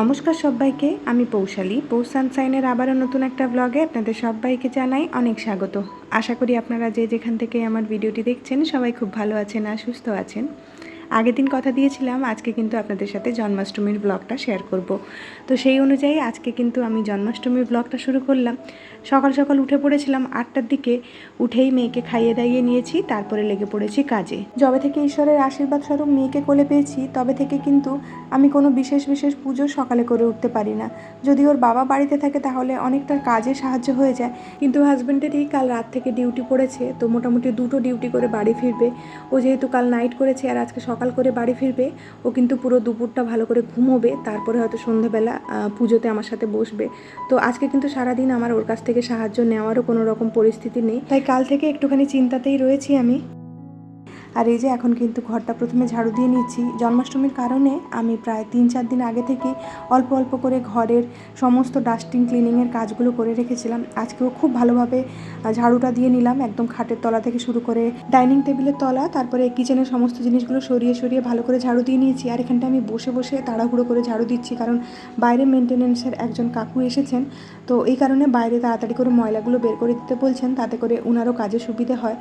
নমস্কার সবাইকে, আমি পৌশালী। পৌষ সানসাইনের আবারও নতুন একটা ব্লগে আপনাদের সবাইকে জানাই অনেক স্বাগত। আশা করি আপনারা যে যেখান থেকে আমার ভিডিওটি দেখছেন সবাই খুব ভালো আছেন আর সুস্থ আছেন। আগের দিন কথা দিয়েছিলাম, আজকে কিন্তু আপনাদের সাথে জন্মাষ্টমীর ব্লগটা শেয়ার করব। তো সেই অনুযায়ী আজকে কিন্তু আমি জন্মাষ্টমীর ব্লগটা শুরু করলাম। সকাল সকাল উঠে পড়েছিলাম আটটার দিকে, উঠেই মেয়েকে খাইয়ে দাইয়ে নিয়েছি, তারপরে লেগে পড়েছি কাজে। যবে থেকে ঈশ্বরের আশীর্বাদ স্বরূপ মেয়েকে কোলে পেয়েছি, তবে থেকে কিন্তু আমি কোনো বিশেষ বিশেষ পুজো সকালে করে উঠতে পারি না। যদি ওর বাবা বাড়িতে থাকে তাহলে অনেকটা কাজে সাহায্য হয়ে যায়। কিন্তু হাজব্যান্ডেরই কাল রাত থেকে ডিউটি পড়েছে, তো মোটামুটি দুটো ডিউটি করে বাড়ি ফিরবে। ও যেহেতু কাল নাইট করেছে, আর আজকে করে বাড়ি ফিরবে, ও কিন্তু পুরো দুপুরটা ভালো করে ঘুমোবে, তারপরে হয়তো সন্ধ্যাবেলা পুজোতে আমার সাথে বসবে। তো আজকে কিন্তু সারাদিন আমার ওর কাছ থেকে সাহায্য নেওয়ারও কোনো রকম পরিস্থিতি নেই। তাই কাল থেকে একটুখানি চিন্তাতেই রয়েছি আমি। আর এই যে এখন কিন্তু ঘরটা প্রথমে ঝাড়ু দিয়ে নিচ্ছি। জন্মাষ্টমীর কারণে আমি প্রায় তিন চার দিন আগে থেকে অল্প অল্প করে ঘরের সমস্ত ডাস্টিং ক্লিনিংয়ের কাজগুলো করে রেখেছিলাম। আজকেও খুব ভালোভাবে ঝাড়ুটা দিয়ে নিলাম। একদম খাটের তলা থেকে শুরু করে ডাইনিং টেবিলের তলা, তারপরে কিচেনের সমস্ত জিনিসগুলো সরিয়ে সরিয়ে ভালো করে ঝাড়ু দিয়ে নিয়েছি। আর এখানটা আমি বসে বসে তাড়াহুড়ো করে ঝাড়ু দিচ্ছি, কারণ বাইরে মেনটেনেন্সের একজন কাকু এসেছেন। তো এই কারণে বাইরে তাড়াতাড়ি করে ময়লাগুলো বের করে দিতে বলছেন, তাতে করে ওনারও কাজে সুবিধে হয়।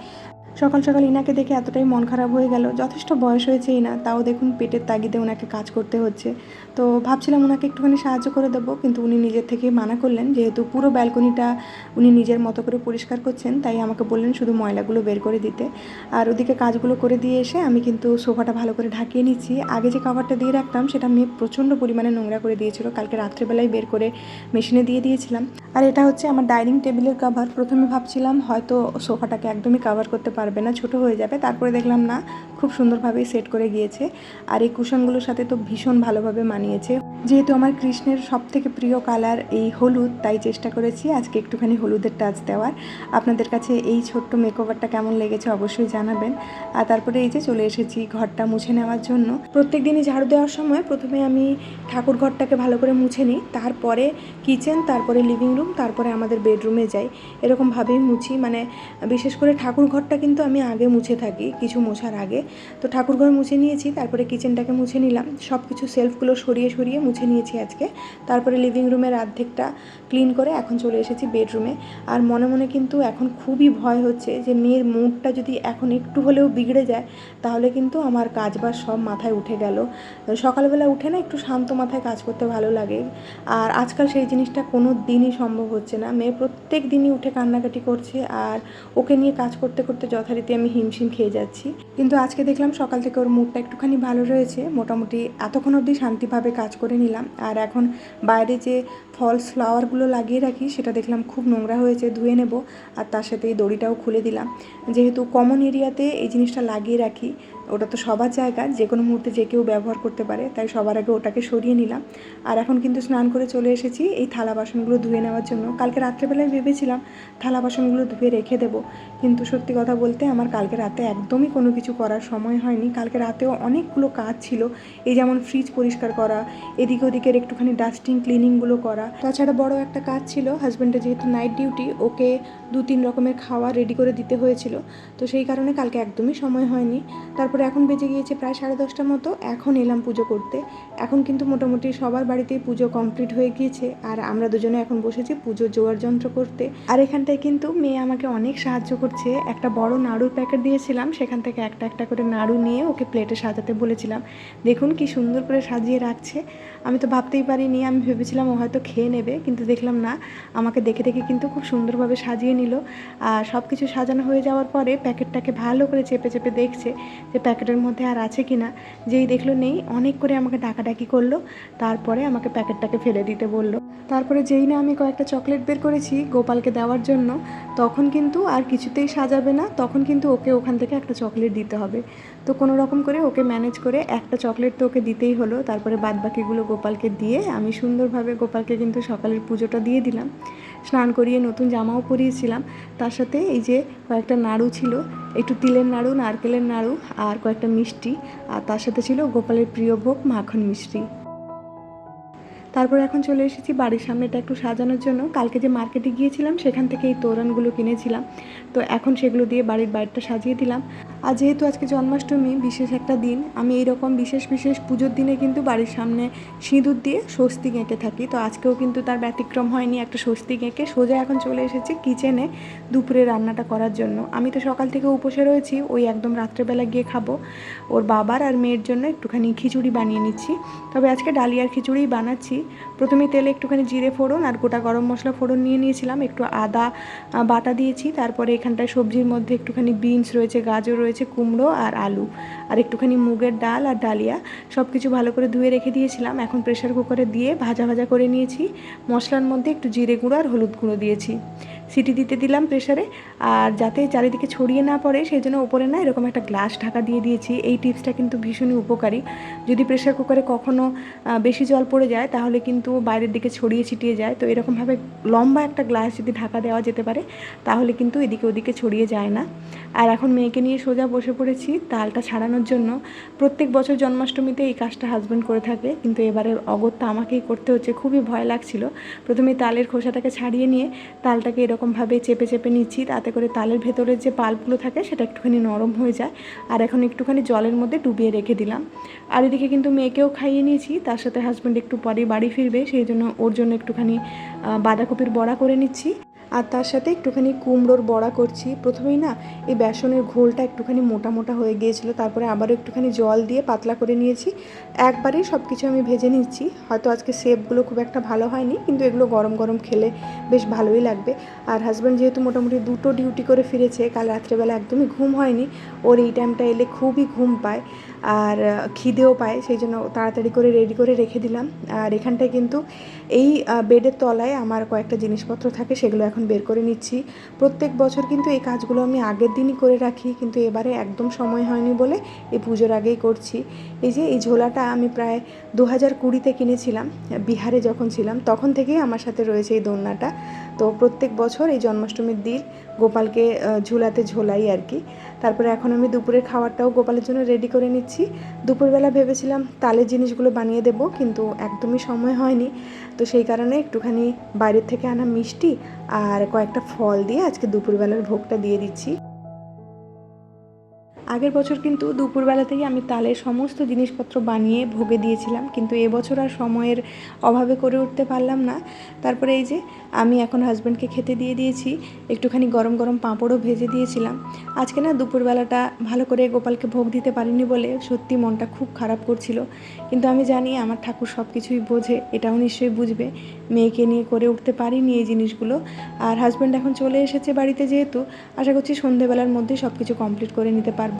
সকাল সকাল ইনাকে দেখে এতটাই মন খারাপ হয়ে গেল। যথেষ্ট বয়স হয়েছে ইনা, তাও দেখুন পেটের তাগিদে ওনাকে কাজ করতে হচ্ছে। তো ভাবছিলাম ওনাকে একটুখানি সাহায্য করে দেবো, কিন্তু উনি নিজের থেকেই মানা করলেন, যেহেতু পুরো ব্যালকনিটা উনি নিজের মতো করে পরিষ্কার করছেন, তাই আমাকে বললেন শুধু ময়লাগুলো বের করে দিতে। আর ওদিকে কাজগুলো করে দিয়ে এসে আমি কিন্তু সোফাটা ভালো করে ঢাকিয়ে নিচ্ছি। আগে যে কভারটা দিয়ে রাখতাম, সেটা মেয়ে প্রচণ্ড পরিমাণে নোংরা করে দিয়েছিল। কালকে রাত্রেবেলায় বের করে মেশিনে দিয়ে দিয়েছিলাম। আর এটা হচ্ছে আমার ডাইনিং টেবিলের কাভার প্রথমে ভাবছিলাম হয়তো সোফাটাকে একদমই কাভার করতে পারবে না, ছোট হয়ে যাবে। তারপরে দেখলাম না, খুব সুন্দরভাবেই সেট করে গিয়েছে। আর এই কুশনগুলোর সাথে তো ভীষণ ভালোভাবে মানিয়েছে। যেহেতু আমার কৃষ্ণের সব থেকে প্রিয় কালার এই হলুদ, তাই চেষ্টা করেছি আজকে একটুখানি হলুদের টাচ দেওয়ার। আপনাদের কাছে এই ছোট্ট মেকওভারটা কেমন লেগেছে অবশ্যই জানাবেন। আর তারপরে এই যে চলে এসেছি ঘরটা মুছে নেওয়ার জন্য। প্রত্যেক দিনই ঝাড়ু দেওয়ার সময় প্রথমে আমি ঠাকুর ঘরটাকে ভালো করে মুছে নিই, তারপরে কিচেন তারপরে লিভিং রুম তারপরে আমাদের বেডরুমে যাই। এরকমভাবেই মুছি মানে বিশেষ করে ঠাকুর ঘরটা কিন্তু আমি আগে মুছে থাকি, কিছু মোছার আগে। তো ঠাকুর ঘর মুছে নিয়েছি, তারপরে কিচেনটাকে মুছে নিলাম। সব কিছু সেলফগুলো সরিয়ে সরিয়ে মুছে নিয়েছি আজকে। তারপরে লিভিং রুমের অর্ধেকটা ক্লিন করে এখন চলে এসেছি বেডরুমে আর মনে মনে কিন্তু এখন খুবই ভয় হচ্ছে যে মেয়ের মুডটা যদি এখন একটু হলেও বিগড়ে যায়, তাহলে কিন্তু আমার কাজ বাজ সব মাথায় উঠে গেল। সকালবেলা উঠে না একটু শান্ত মাথায় কাজ করতে ভালো লাগে। আর আজকাল সেই জিনিসটা কোনো দিনই সম্ভব হচ্ছে না। মেয়ে প্রত্যেক দিনই উঠে কান্নাকাটি করছে আর ওকে নিয়ে কাজ করতে করতে যথারীতি আমি হিমশিম খেয়ে যাচ্ছি। কিন্তু আজকে দেখলাম সকাল থেকে ওর মুডটা একটুখানি ভালো রয়েছে। মোটামুটি এতক্ষণ অবধি শান্তিভাবে কাজ করে নিলাম। আর এখন বাইরে যে ফলস ফ্লাওয়ারগুলো লাগিয়ে রাখি, সেটা দেখলাম খুব নোংরা হয়েছে, ধুয়ে নেব। আর তার সাথে এই দড়িটাও খুলে দিলাম। যেহেতু কমন এরিয়াতে এই জিনিসটা লাগিয়ে রাখি ওটা তো সবার জায়গা, যে কোনো মুহূর্তে যে কেউ ব্যবহার করতে পারে, তাই সবার আগে ওটাকে সরিয়ে নিলাম। আর এখন কিন্তু স্নান করে চলে এসেছি, এই থালা বাসনগুলো ধুয়ে নেওয়ার জন্য। কালকে রাত্রেবেলায় ভেবেছিলাম থালা বাসনগুলো ধুয়ে রেখে দেবো, কিন্তু সত্যি কথা বলতে আমার কালকে রাতে একদমই কোনো কিছু করার সময় হয়নি। কালকে রাতেও অনেকগুলো কাজ ছিল, এই যেমন ফ্রিজ পরিষ্কার করা, এদিক ওদিকের একটুখানি ডাস্টিং ক্লিনিংগুলো করা। তাছাড়া বড় একটা কাজ ছিল হাজব্যান্ডের যেহেতু নাইট ডিউটি ওকে দু তিন রকমের খাওয়া রেডি করে দিতে হয়েছিল। তো সেই কারণে কালকে একদমই সময় হয়নি। তারপরে এখন বেজে গিয়েছে প্রায় সাড়ে দশটার মতো, এখন এলাম পুজো করতে। এখন কিন্তু মোটামুটি সবার বাড়িতেই পুজো কমপ্লিট হয়ে গিয়েছে, আর আমরা দুজনে এখন বসেছি পুজো জোয়ার যন্ত্র করতে। আর এখানটায় কিন্তু মেয়ে আমাকে অনেক সাহায্য করছে। একটা বড় নাড়ুর প্যাকেট দিয়েছিলাম, সেখান থেকে একটা একটা করে নাড়ু নিয়ে ওকে প্লেটে সাজাতে বলেছিলাম। দেখুন কি সুন্দর করে সাজিয়ে রাখছে। আমি তো ভাবতেই পারিনি, আমি ভেবেছিলাম ও হয়তো খেয়ে নেবে, কিন্তু দেখলাম না। আমাকে দেখে দেখে কিন্তু খুব সুন্দরভাবে সাজিয়ে নিল। আর সব কিছু সাজানো হয়ে যাওয়ার পরে প্যাকেটটাকে ভালো করে চেপে চেপে দেখছে যে প্যাকেটের মধ্যে আর আছে কি না যেই দেখল নেই, অনেক করে আমাকে ডাকাডাকি করল, তারপরে আমাকে প্যাকেটটাকে ফেলে দিতে বলল। তারপরে যেই না আমি কয়েকটা চকলেট বের করেছি গোপালকে দেওয়ার জন্য, তখন কিন্তু আর কিছুতেই সাজাবে না, তখন কিন্তু ওকে ওখান থেকে একটা চকলেট দিতে হবে। তো কোনো রকম করে ওকে ম্যানেজ করে একটা চকলেট তো ওকে দিতেই হলো, তারপরে বাদবাকিগুলো গোপালকে দিয়ে আমি সুন্দরভাবে গোপালকে কিন্তু সকালের পুজোটা দিয়ে দিলাম। স্নান করিয়ে নতুন জামাও পরিয়েছিলাম, তার সাথে এই যে কয়েকটা নাড়ু ছিল, একটু তিলের নাড়ু, নারকেলের নাড়ু আর কয়েকটা মিষ্টি, আর তার সাথে ছিল গোপালের প্রিয় ভোগ মাখন মিষ্টি। তারপর এখন চলে এসেছি বাড়ির সামনেটা একটু সাজানোর জন্য। কালকে যে মার্কেটে গিয়েছিলাম, সেখান থেকে এই তোরণগুলো কিনেছিলাম। তো এখন সেগুলো দিয়ে বাড়ির বাড়িটা সাজিয়ে দিলাম। আর যেহেতু আজকে জন্মাষ্টমী, বিশেষ একটা দিন, আমি এইরকম বিশেষ বিশেষ পুজোর দিনে কিন্তু বাড়ির সামনে সিঁদুর দিয়ে স্বস্তি এঁকে থাকি। তো আজকেও কিন্তু তার ব্যতিক্রম হয়নি, একটা স্বস্তি এঁকে সোজা এখন চলে এসেছি কিচেনে দুপুরে রান্নাটা করার জন্য। আমি তো সকাল থেকে উপসে রয়েছি, ওই একদম রাত্রেবেলা গিয়ে খাব। ওর বাবার আর মেয়ের জন্য একটুখানি খিচুড়ি বানিয়ে নিচ্ছি। তবে আজকে ডালিয়ার খিচুড়িই বানাচ্ছি। প্রথমে তেলে একটুখানি জিরে ফোড়ন আর গোটা গরম মশলা ফোড়ন নিয়ে নিয়েছিলাম, একটু আদা বাটা দিয়েছি, তারপরে এখানটায় সবজির মধ্যে একটুখানি বিনস রয়েছে, গাজর রয়েছে, কুমড়ো আর আলু, আর একটুখানি মুগের ডাল আর ডালিয়া সব কিছু ভালো করে ধুয়ে রেখে দিয়েছিলাম, এখন প্রেশার কুকারে দিয়ে ভাজা ভাজা করে নিয়েছি, মশলার মধ্যে একটু জিরে গুঁড়ো আর হলুদ গুঁড়ো দিয়েছি। সিটি দিতে দিলাম প্রেশারে আর যাতে চারিদিকে ছড়িয়ে না পড়ে, সেই জন্য উপরে না এরকম একটা গ্লাস ঢাকা দিয়ে দিয়েছি। এই টিপসটা কিন্তু ভীষণই উপকারী। যদি প্রেশার কুকারে কখনো বেশি জল পড়ে যায়, তাহলে কিন্তু বাইরের দিকে ছড়িয়ে ছিটিয়ে যায়। তো এরকমভাবে লম্বা একটা গ্লাস যদি ঢাকা দেওয়া যেতে পারে, তাহলে কিন্তু এদিকে ওদিকে ছড়িয়ে যায় না। আর এখন মেয়েকে নিয়ে সোজা বসে পড়েছি তালটা ছাড়ানোর জন্য। প্রত্যেক বছর জন্মাষ্টমীতে এই কাজটা হাজব্যান্ড করে থাকে, কিন্তু এবারে অগত্যা আমাকেই করতে হচ্ছে। খুবই ভয় লাগছিল। প্রথমে তালের খোসাটাকে ছাড়িয়ে নিয়ে তালটাকে এরকমভাবে চেপে চেপে নিচ্ছি, তাতে করে তালের ভেতরের যে পাল্পগুলো থাকে সেটা একটুখানি নরম হয়ে যায়। আর এখন একটুখানি জলের মধ্যে ডুবিয়ে রেখে দিলাম। আর এদিকে কিন্তু মেয়েকেও খাইয়ে নিয়েছি, তার সাথে হাজব্যান্ড একটু পরে বাড়ি ফিরবে, সেই জন্য ওর জন্য একটুখানি বাঁধাকপির বড়া করে নিচ্ছি। আর তার সাথে একটুখানি কুমড়োর বড়া করছি। প্রথমেই না এই বেসনের ঘোলটা একটুখানি মোটা মোটা হয়ে গিয়েছিল, তারপরে আবারও একটুখানি জল দিয়ে পাতলা করে নিয়েছি। একবারেই সব কিছু আমি ভেজে নিচ্ছি। হয়তো আজকে শেপগুলো খুব একটা ভালো হয়নি, কিন্তু এগুলো গরম গরম খেলে বেশ ভালোই লাগবে। আর হাজব্যান্ড যেহেতু মোটামুটি দুটো ডিউটি করে ফিরেছে, কাল রাত্রেবেলা একদমই ঘুম হয়নি, ওর এই টাইমটা এলে খুবই ঘুম পায় আর খিদেও পায়, সেই জন্য তাড়াতাড়ি করে রেডি করে রেখে দিলাম। আর এখানটায় কিন্তু এই বেডের তলায় আমার কয়েকটা জিনিসপত্র থাকে, সেগুলো এখন বের করে নিচ্ছি। প্রত্যেক বছর কিন্তু এই কাজগুলো আমি আগের দিনই করে রাখি, কিন্তু এবারে একদম সময় হয়নি বলে এই পুজোর আগেই করছি। এই যে এই ঝোলাটা আমি প্রায় দু হাজার কুড়িতে কিনেছিলাম, বিহারে যখন ছিলাম, তখন থেকেই আমার সাথে রয়েছে এই দোলনাটা। তো প্রত্যেক বছর এই জন্মাষ্টমীর দিন গোপালকে ঝুলাতে ঝোলাই আর কি। তারপরে এখন আমি দুপুরের খাবারটাও গোপালের জন্য রেডি করে নিচ্ছি। দুপুরবেলা ভেবেছিলাম তালের জিনিসগুলো বানিয়ে দেব, কিন্তু একদমই সময় হয়নি। তো সেই কারণে একটুখানি বাইরের থেকে আনা মিষ্টি আর কয়েকটা ফল দিয়ে আজকে দুপুরবেলার ভোগটা দিয়ে দিচ্ছি। আগের বছর কিন্তু দুপুরবেলা থেকে আমি তালের সমস্ত জিনিসপত্র বানিয়ে ভোগে দিয়েছিলাম, কিন্তু এবছর আর সময়ের অভাবে করে উঠতে পারলাম না। তারপরে এই যে আমি এখন হাজব্যান্ডকে খেতে দিয়ে দিয়েছি, একটুখানি গরম গরম পাঁপড়ও ভেজে দিয়েছিলাম। আজকে না দুপুরবেলাটা ভালো করে গোপালকে ভোগ দিতে পারিনি বলে সত্যি মনটা খুব খারাপ করছিল। কিন্তু আমি জানি আমার ঠাকুর সব কিছুই বোঝে, এটাও নিশ্চয়ই বুঝবে। মেয়েকে নিয়ে করে উঠতে পারিনি এই জিনিসগুলো। আর হাজব্যান্ড এখন চলে এসেছে বাড়িতে যেহেতু, আশা করছি সন্ধেবেলার মধ্যেই সব কিছু কমপ্লিট করে নিতে পারব।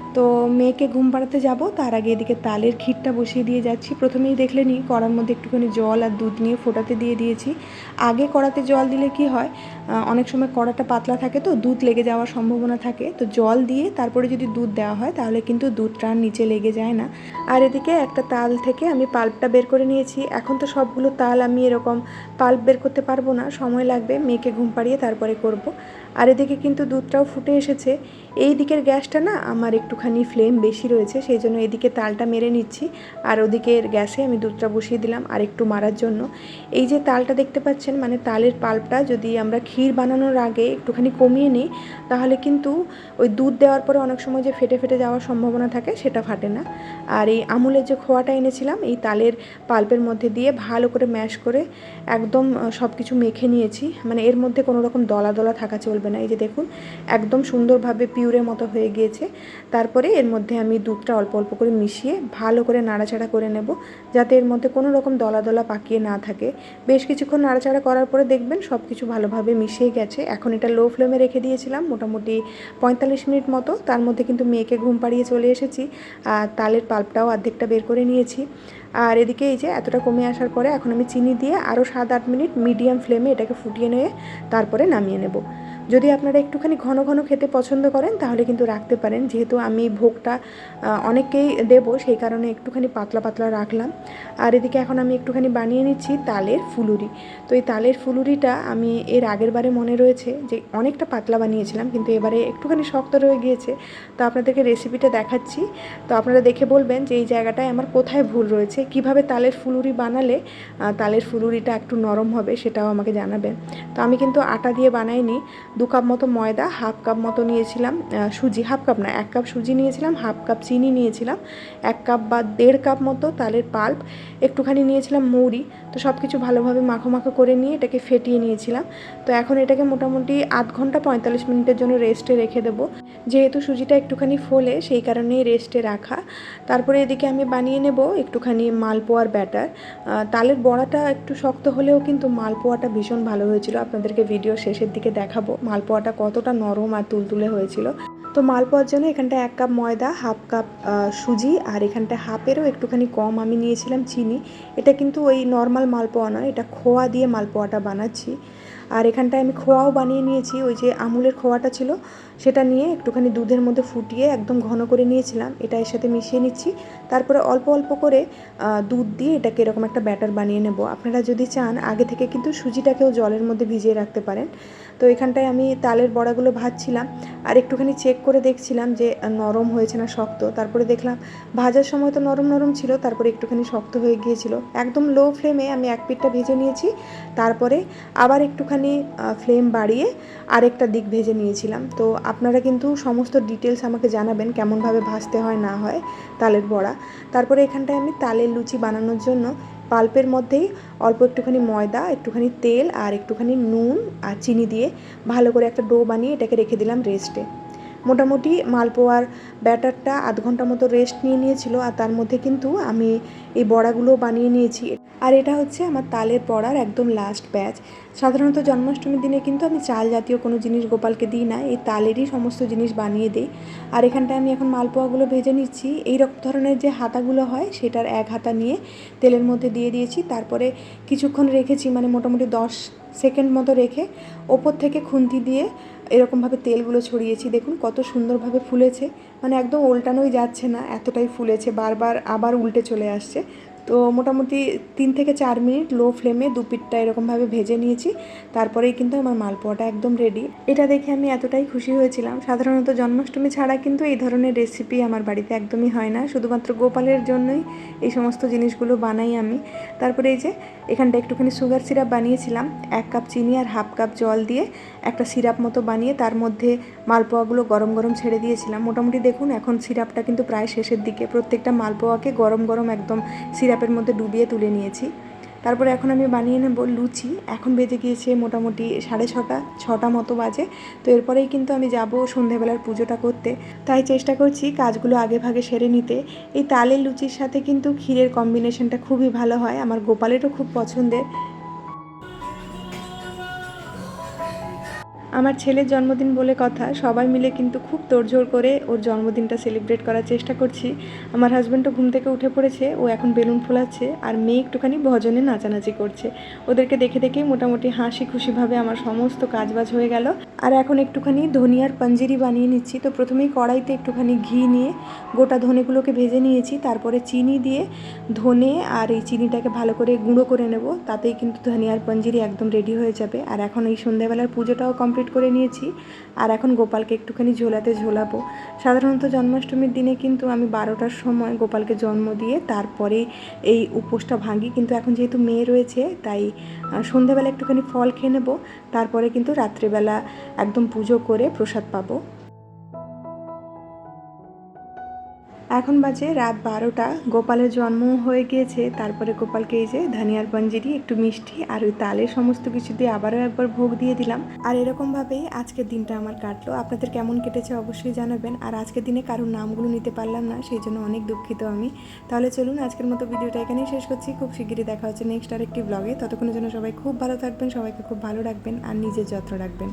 তো মেয়েকে ঘুম পাড়াতে যাব, তার আগে এদিকে তালের ক্ষীরটা বসিয়ে দিয়ে যাচ্ছি। প্রথমেই দেখলে নি, কড়ার মধ্যে একটুখানি জল আর দুধ নিয়ে ফোটাতে দিয়ে দিয়েছি। আগে কড়াতে জল দিলে কি হয় অনেক সময় কড়াটা পাতলা থাকে তো, দুধ লেগে যাওয়ার সম্ভাবনা থাকে। তো জল দিয়ে তারপরে যদি দুধ দেওয়া হয়, তাহলে কিন্তু দুধটা নিচে লেগে যায় না। আর এদিকে একটা তাল থেকে আমি পাল্পটা বের করে নিয়েছি। এখন তো সবগুলো তাল আমি এরকম পাল্প বের করতে পারব না, সময় লাগবে, মেয়েকে ঘুম পাড়িয়ে তারপরে করব। আর এদিকে কিন্তু দুধটাও ফুটে এসেছে। এই দিকের গ্যাসটা না, আমার একটুখানি ফ্লেম বেশি রয়েছে, সেই জন্য এদিকে তালটা মেরে নিচ্ছি। আর ওদিকের গ্যাসে আমি দুধটা বসিয়ে দিলাম আর একটু মারার জন্য। এই যে তালটা দেখতে পাচ্ছেন মানে তালের পাল্পটা যদি আমরা ক্ষীর বানানোর আগে একটুখানি কমিয়ে নিই, তাহলে কিন্তু ওই দুধ দেওয়ার পরে অনেক সময় যে ফেটে ফেটে যাওয়ার সম্ভাবনা থাকে, সেটা ফাটে না। আর এই আমুলের যে খোয়াটা এনেছিলাম, এই তালের পাল্পের মধ্যে দিয়ে ভালো করে ম্যাশ করে একদম সব কিছু মেখে নিয়েছি। মানে এর মধ্যে কোনো রকম দলা দলা থাকা চলবে না। এই যে দেখুন, একদম সুন্দরভাবে পিউরের মতো হয়ে গিয়েছে। তারপরে এর মধ্যে আমি দুধটা অল্প অল্প করে মিশিয়ে ভালো করে নাড়াচাড়া করে নেব, যাতে এর মধ্যে কোনো রকম দলা দলা পাকিয়ে না থাকে। বেশ কিছুক্ষণ নাড়াচাড়া করার পরে দেখবেন সব কিছু ভালোভাবে মিশিয়ে গেছে। এখন এটা লো ফ্লেমে রেখে দিয়েছিলাম, মোটামুটি পঁয়তাল্লিশ মিনিট মতো। তার মধ্যে কিন্তু মেয়েকে ঘুম পাড়িয়ে চলে এসেছি। আর তালের পাল্পটাও অর্ধেকটা বের করে নিয়েছি। আর এদিকে এই যে এতটা কমে আসার পরে এখন আমি চিনি দিয়ে আরও সাত আট মিনিট মিডিয়াম ফ্লেমে এটাকে ফুটিয়ে নিয়ে তারপরে নামিয়ে নেব। যদি আপনারা একটুখানি ঘন ঘন খেতে পছন্দ করেন, তাহলে কিন্তু রাখতে পারেন। যেহেতু আমি ভোগটা অনেককেই দেব, সেই কারণে একটুখানি পাতলা পাতলা রাখলাম। আর এদিকে এখন আমি একটুখানি বানিয়ে নিচ্ছি তালের ফুলুরি। তো এই তালের ফুলুরিটা আমি এর আগের বারে মনে রয়েছে যে, অনেকটা পাতলা বানিয়েছিলাম, কিন্তু এবারে একটুখানি শক্ত রয়ে গিয়েছে। তো আপনাদেরকে রেসিপিটা দেখাচ্ছি। তো আপনারা দেখে বলবেন যে, এই জায়গাটায় আমার কোথায় ভুল রয়েছে? কীভাবে তালের ফুলুরি বানালে তালের ফুলুরিটা একটু নরম হবে, সেটাও আমাকে জানাবেন। তো আমি কিন্তু আটা দিয়ে বানাইনি। দু কাপ মতো ময়দা, হাফ কাপ মতো নিয়েছিলাম সুজি, হাফ কাপ না, এক কাপ সুজি নিয়েছিলাম, হাফ কাপ চিনি নিয়েছিলাম, এক কাপ বা দেড় কাপ মতো তালের পাল্প, একটুখানি নিয়েছিলাম মৌরি তো সব কিছু ভালোভাবে মাখো মাখো করে নিয়ে এটাকে ফেটিয়ে নিয়েছিলাম। তো এখন এটাকে মোটামুটি আধ ঘণ্টা পঁয়তাল্লিশ মিনিটের জন্য রেস্টে রেখে দেবো। যেহেতু সুজিটা একটুখানি ফোলে, সেই কারণেই রেস্টে রাখা। তারপরে এদিকে আমি বানিয়ে নেব একটুখানি মালপোয়ার ব্যাটার। তালের বড়াটা একটু শক্ত হলেও কিন্তু মালপোয়াটা ভীষণ ভালো হয়েছিল। আপনাদেরকে ভিডিও শেষের দিকে দেখাবো মালপোয়াটা কতটা নরম আর তুলতুলে হয়েছিল। তো মালপোয়ার জন্য এখানটা এক কাপ ময়দা, হাফ কাপ সুজি আর এখানটা হাফেরও একটুখানি কম আমি নিয়েছিলাম চিনি। এটা কিন্তু ওই নর্মাল মালপোয়া নয়, এটা খোয়া দিয়ে মালপোয়াটা বানাচ্ছি। আর এখানটায় আমি খোয়াও বানিয়ে নিয়েছি, ওই যে আমুলের খোয়াটা ছিল, সেটা নিয়ে একটুখানি দুধের মধ্যে ফুটিয়ে একদম ঘন করে নিয়েছিলাম। এটা এর সাথে মিশিয়ে নিচ্ছি, তারপরে অল্প অল্প করে দুধ দিয়ে এটাকে এরকম একটা ব্যাটার বানিয়ে নেব। আপনারা যদি চান, আগে থেকে কিন্তু সুজিটাকেও জলের মধ্যে ভিজিয়ে রাখতে পারেন। তো এখানটায় আমি তালের বড়াগুলো ভাজছিলাম আর একটুখানি চেক করে দেখছিলাম যে নরম হয়েছে না শক্ত। তারপরে দেখলাম ভাজার সময় তো নরম নরম ছিল, তারপরে একটুখানি শক্ত হয়ে গিয়েছিল। একদম লো ফ্লেমে আমি এক পিঠটা ভেজে নিয়েছি, তারপরে আবার একটুখানি ফ্লেম বাড়িয়ে আরেকটা দিক ভেজে নিয়েছিলাম। তো আপনারা কিন্তু সমস্ত ডিটেলস আমাকে জানাবেন কেমনভাবে ভাজতে হয় না হয় তালের বড়া। তারপরে এখানটায় আমি তালের লুচি বানানোর জন্য পাল্পের মধ্যেই অল্প একটুখানি ময়দা, একটুখানি তেল আর একটুখানি নুন আর চিনি দিয়ে ভালো করে একটা ডো বানিয়ে এটাকে রেখে দিলাম রেস্টে মোটামুটি মালপোয়ার ব্যাটারটা আধ ঘণ্টা মতো রেস্ট নিয়ে নিয়েছিল আর তার মধ্যে কিন্তু আমি এই বড়াগুলো বানিয়ে নিয়েছি। আর এটা হচ্ছে আমার তালের পড়ার একদম লাস্ট ব্যাচ সাধারণত জন্মাষ্টমীর দিনে কিন্তু আমি চাল জাতীয় কোনো জিনিস গোপালকে দিই না, এই তালেরই সমস্ত জিনিস বানিয়ে দিই। আর এখানটায় আমি এখন মালপোয়াগুলো ভেজে নিচ্ছি। এই রকম ধরনের যে হাতাগুলো হয়, সেটার এক হাতা নিয়ে তেলের মধ্যে দিয়ে দিয়েছি। তারপরে কিছুক্ষণ রেখেছি মানে মোটামুটি দশ সেকেন্ড মতো রেখে ওপর থেকে খুন্তি দিয়ে এরকমভাবে তেলগুলো ছড়িয়েছি। দেখুন কত সুন্দরভাবে ফুলেছে। মানে একদম উল্টানোই যাচ্ছে না, এতটাই ফুলেছে। বারবার আবার উল্টে চলে আসছে। তো মোটামুটি তিন থেকে চার মিনিট লো ফ্লেমে দু পিঠটা এরকমভাবে ভেজে নিয়েছি। তারপরেই কিন্তু আমার মালপোয়াটা একদম রেডি এটা দেখে আমি এতটাই খুশি হয়েছিলাম। সাধারণত জন্মাষ্টমী ছাড়া কিন্তু এই ধরনের রেসিপি আমার বাড়িতে একদমই হয় না। শুধুমাত্র গোপালের জন্যই এই সমস্ত জিনিসগুলো বানাই আমি। তারপরে এই যে এখানটা একটুখানি সুগার সিরাপ বানিয়েছিলাম। এক কাপ চিনি আর হাফ কাপ জল দিয়ে একটা সিরাপ মতো বানিয়ে তার মধ্যে মালপোয়াগুলো গরম গরম ছেড়ে দিয়েছিলাম। মোটামুটি দেখুন, এখন সিরাপটা কিন্তু প্রায় শেষের দিকে। প্রত্যেকটা মালপোয়াকে গরম গরম একদম সিরাপের মধ্যে ডুবিয়ে তুলে নিয়েছি। তারপরে এখন আমি বানিয়ে নেব লুচি। এখন বেজে গিয়েছে মোটামুটি সাড়ে ছটা ছটা মতো বাজে। তো এরপরেই কিন্তু আমি যাব সন্ধেবেলার পুজোটা করতে। তাই চেষ্টা করছি কাজগুলো আগে ভাগে সেরে নিতে। এই তালের লুচির সাথে কিন্তু ক্ষীরের কম্বিনেশনটা খুবই ভালো হয়। আমার গোপালেরও খুব পছন্দের। আমার ছেলের জন্মদিন বলে কথা, সবাই মিলে কিন্তু খুব তোড়জোড় করে ওর জন্মদিনটা সেলিব্রেট করার চেষ্টা করছি। আমার হাজব্যান্ডও ঘুম থেকে উঠে পড়েছে, ও এখন বেলুন ফোলাচ্ছে, আর মেয়ে একটুখানি ভজনে নাচানাচি করছে। ওদেরকে দেখে দেখেই মোটামুটি হাসি খুশিভাবে আমার সমস্ত কাজবাজ হয়ে গেল। আর এখন একটুখানি ধনিয়ার পাঞ্জিরি বানিয়ে নিচ্ছি। তো প্রথমেই কড়াইতে একটুখানি ঘি নিয়ে গোটা ধনেগুলোকে ভেজে নিয়েছি, তারপরে চিনি দিয়ে ধনে আর এই চিনিটাকে ভালো করে গুঁড়ো করে নেব, তাতেই কিন্তু ধনিয়ার পাঞ্জিরি একদম রেডি হয়ে যাবে। আর এখন এই সন্ধ্যাবেলার পুজোটাও কমপ্লিট করে নিয়েছি। আর এখন গোপালকে একটুখানি ঝোলাতে ঝোলাবো। সাধারণত জন্মাষ্টমীর দিনে কিন্তু আমি বারোটার সময় গোপালকে জন্ম দিয়ে তারপরে এই উপোসটা ভাঙি। কিন্তু এখন যেহেতু মেয়ে রয়েছে, তাই সন্ধেবেলা একটুখানি ফল খেয়ে নেব। তারপরে কিন্তু রাত্রেবেলা একদম পুজো করে প্রসাদ পাবো। এখন বাজে রাত বারোটা। গোপালের জন্ম হয়ে গিয়েছে, তারপরে গোপালকে এই যে ধানিয়ার পঞ্জিরি, একটু মিষ্টি আর ওই তালের সমস্ত কিছু দিয়ে আবারও একবার ভোগ দিয়ে দিলাম। আর এরকমভাবেই আজকের দিনটা আমার কাটলো। আপনাদের কেমন কেটেছে অবশ্যই জানাবেন। আর আজকের দিনে কারোর নামগুলো নিতে পারলাম না, সেই জন্য অনেক দুঃখিত আমি। তাহলে চলুন আজকের মতো ভিডিওটা এখানেই শেষ করছি। খুব শিগগিরই দেখা হচ্ছে নেক্সট আরেকটি ব্লগে। ততক্ষণের জন্য সবাই খুব ভালো থাকবেন, সবাইকে খুব ভালো রাখবেন আর নিজের যত্ন রাখবেন।